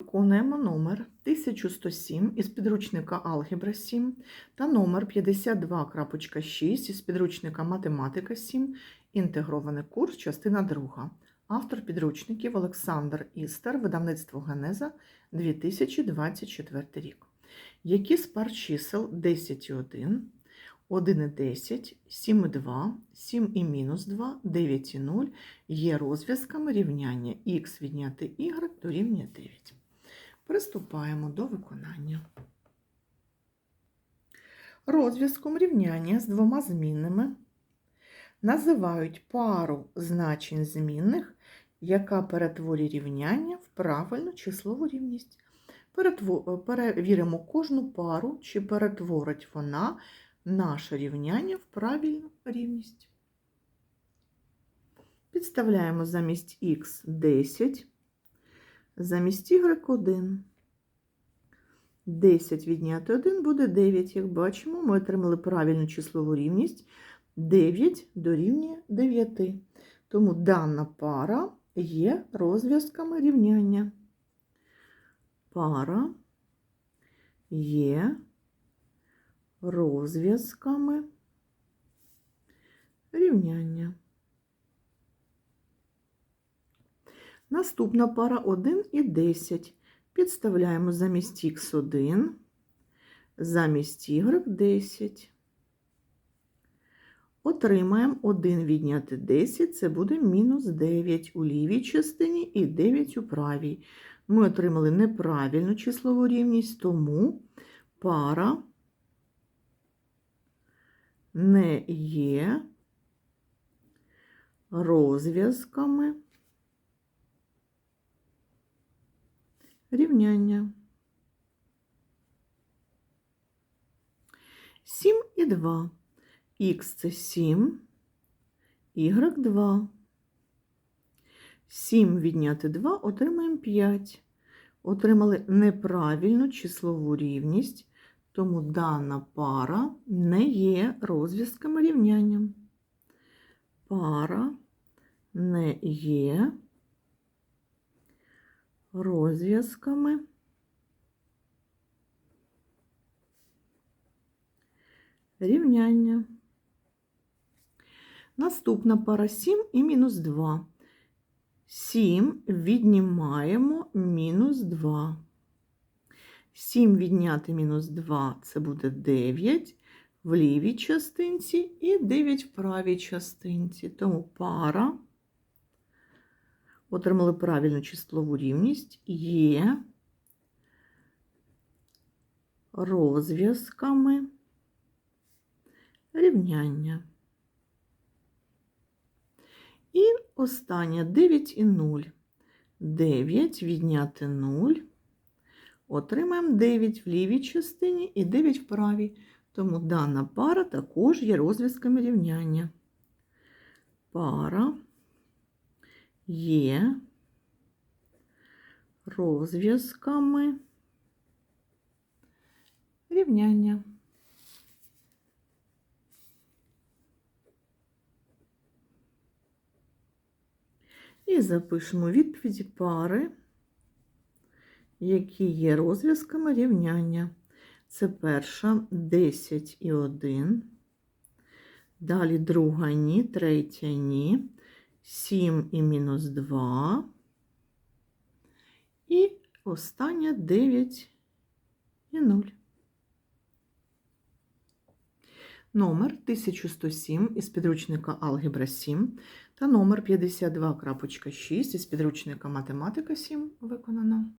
Виконуємо номер 1107 із підручника Алгебра 7 та номер 52.6 із підручника Математика 7, інтегрований курс, частина 2. Автор підручників Олександр Істер, видавництво Генеза 2024 рік. Які з пар чисел 10,1, 1,10, 7,2, 7 і мінус 2, 9 і 0 є розв'язками рівняння х відняти y дорівнює 9. Приступаємо до виконання. Розв'язком рівняння з двома змінними називають пару значень змінних, яка перетворює рівняння в правильну числову рівність. Перевіримо кожну пару, чи перетворить вона наше рівняння в правильну рівність. Підставляємо замість х 10, замість y 1. 10 відняти 1 буде 9. Як бачимо, ми отримали правильну числову рівність. 9 дорівнює 9. Тому дана пара є розв'язками рівняння. Пара є розв'язками рівняння. Наступна пара 1 і 10. Підставляємо замість х1, замість y 10. Отримаємо 1 відняти 10, це буде мінус 9 у лівій частині і 9 у правій. Ми отримали неправильну числову рівність, тому пара не є розв'язками рівняння. 7 і 2. Х це 7, y 2. 7 відняти 2 отримаємо 5. Отримали неправильну числову рівність, тому дана пара не є розв'язками рівняння. Пара не є розв'язками рівняння. Наступна пара 7 і мінус 2. 7 віднімаємо мінус 2. 7 відняти мінус 2 це буде 9 в лівій частинці і 9 в правій частинці. Тому пара отримали правильну числову рівність, є розв'язками рівняння. І останнє 9 і 0. 9 відняти 0. Отримаємо 9 в лівій частині і 9 в правій. Тому дана пара також є розв'язками рівняння. Пара є розв'язками рівняння. І запишемо відповіді пари, які є розв'язками рівняння. Це перша 10 і 1. Далі друга ні, третя ні. 7 і мінус 2. І остання 9 і 0. Номер 1107 із підручника Алгебра 7 та номер 52.6 із підручника Математика 7 виконано.